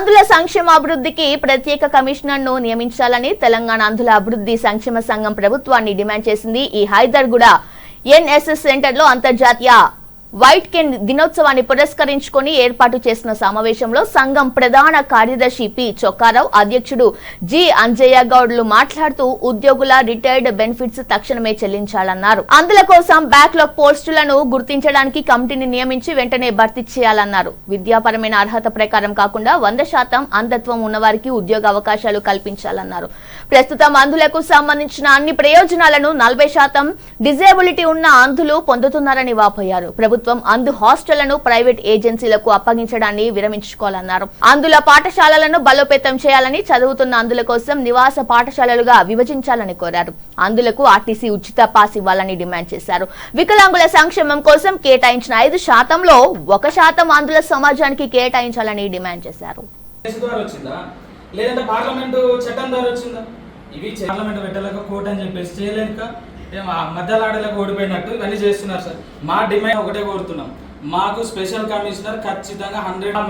అంధుల సంక్షేమ అభివృద్ధికి ప్రత్యేక కమిషనర్ను నియమించాలని తెలంగాణ అంధుల అభివృద్ధి సంక్షేమ సంఘం ప్రభుత్వాన్ని డిమాండ్ చేసింది ఈ హైదర్గూడ ఎన్ఎస్ఎస్ సెంటర్లో అంతర్జాతీయ వైట్ కెన్ దినోత్సవాన్ని పురస్కరించుకొని ఏర్పాటు చేసిన సమావేశంలో సంఘం ప్రధాన కార్యదర్శి పి చొక్కారావు అధ్యక్షుడు జి అంజయ్య గౌడ్లు మాట్లాడుతూ ఉద్యోగుల రిటైర్డ్ బెనిఫిట్స్ తక్షణమే చెల్లించాలన్నారు. అందుల కోసం బ్యాక్లాగ్ పోస్టులను గుర్తించడానికి కమిటీని నియమించి వెంటనే భర్తీ చేయాలన్నారు. విద్యాపరమైన అర్హత ప్రకారం కాకుండా వంద శాతం అంధత్వం ఉన్నవారికి ఉద్యోగ అవకాశాలు కల్పించాలన్నారు. ప్రస్తుతం అంధులకు సంబంధించిన అన్ని ప్రయోజనాలను నలభై శాతం డిజేబిలిటీ ఉన్న అంధులు పొందుతున్నారని వాపోయారు. ప్రభుత్వం అంధు హాస్టళ్ళను ప్రైవేట్ ఏజెన్సీలకు అప్పగించడాన్ని విరమించుకోవాలన్నారు. అందుల పాఠశాలలను బలోపేతం చేయాలని చదువుతున్న అందుల కోసం నివాస పాఠశాలలుగా విభజించాలని కోరారు. అందులకు ఆర్టీసీ ఉచిత పాస్ ఇవ్వాలని డిమాండ్ చేశారు. వికలాంగుల సంక్షేమం కోసం కేటాయించిన ఐదు శాతంలో ఒక శాతం అందుల సమాజానికి కేటాయించాలని డిమాండ్ చేశారు. లేదంటే పార్లమెంటు చట్టం ద్వారా వచ్చిందా? ఇవి పార్లమెంట్ పెట్టలేక కోర్టు అని చెప్పేసి చేయలేక ఏం ఆ మధ్యలో ఓడిపోయినట్టు ఇవన్నీ చేస్తున్నారు సార్. మా డిమాండ్ ఒకటే కోరుతున్నాం. మాకు స్పెషల్ కమిషనర్ ఖచ్చితంగా హండ్రెడ్ మా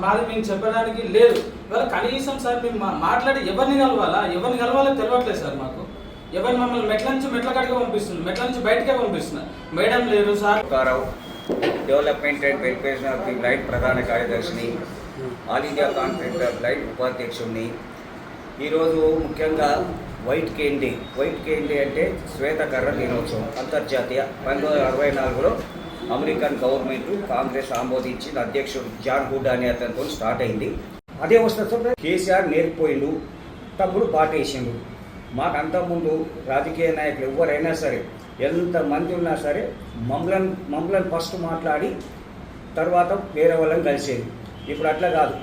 మాది మేము చెప్పడానికి లేదు. ఇవాళ కనీసం సార్ మేము మా- మాట్లాడి ఎవరిని కలవాలా? ఎవరిని కలవాలో తెలియట్లేదు సార్ మాకు. ఎవరు మమ్మల్ని మెట్ల నుంచి మెట్ల కడిగా పంపిస్తున్నారు? మెట్ల నుంచి బయటకే పంపిస్తున్నారు. మేడం లేరు sir. Development and welfare of the blind ప్రధాన కార్యదర్శిని all India conference of blind ఉపాధ్యక్షుడిని ఈరోజు ముఖ్యంగా వైట్ కేండి వైట్ కేండి అంటే శ్వేతకర్ర దినోత్సవం. అంతర్జాతీయ పంతొమ్మిది వందల అరవై నాలుగులో అమెరికన్ గవర్నమెంట్ కాంగ్రెస్ ఆమోదించిన అధ్యక్షుడు జాన్ హుడ్ అనే అతనితో స్టార్ట్ అయింది. అదే వస్తుంది కేసీఆర్ నేర్పోయిండు తప్పుడు పాటేసిండు మాకు అంతకుముందు రాజకీయ నాయకులు ఎవరైనా సరే ఎంతమంది ఉన్నా సరే మమ్మల్ని మమ్మల్ని ఫస్ట్ మాట్లాడి తర్వాత వేరే వాళ్ళని కలిసేది. ఇప్పుడు అట్లా కాదు.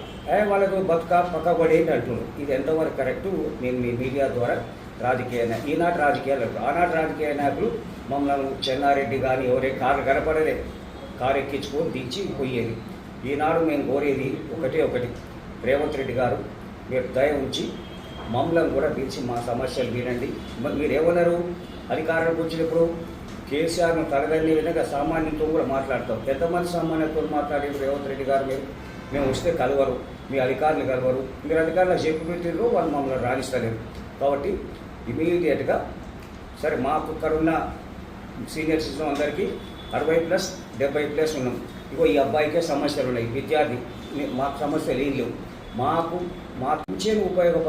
వాళ్ళకు బతుక పక్కబడేది అంటున్నారు. ఇది ఎంతవరకు కరెక్ట్ నేను మీ మీడియా ద్వారా రాజకీయ ఈనాటి రాజకీయాలు ఆనాటి రాజకీయ నాయకులు మమ్మల్ని చెన్నారెడ్డి కానీ ఎవరే కారు కనపడలే. కారు ఎక్కించుకొని దించి పోయేది. ఈనాడు మేము కోరేది ఒకటే ఒకటి. రేవంత్ రెడ్డి గారు మీరు దయ ఉంచి మమ్మల్ని కూడా పిలిచి మా సమస్యలు వినండి మరి మీరు ఏమన్నారు అధికారంలోకి వచ్చినప్పుడు కేసీఆర్ను తరగని విధంగా సామాన్యులతో కూడా మాట్లాడతాం. ఎంతమంది సామాన్యులతో మాట్లాడి రేవంత్ రెడ్డి గారు మీరు? మేము వస్తే కలవరు మీ అధికారులు కలవరు మీరు అధికారులు చెప్పి పెట్టిర్రు వాళ్ళు మమ్మల్ని రాణిస్తలేరు. కాబట్టి ఇమీడియట్గా సరే మాకు కరున్న సీనియర్ సిటిజన్ అందరికీ అరవై ప్లస్ డెబ్బై ప్లస్ ఉన్నాం. ఇగో ఈ అబ్బాయికే సమస్యలు ఉన్నాయి విద్యార్థి మాకు సమస్యలు ఏం లేవు. మాకు మాకు ఇచ్చే ఉపయోగపడే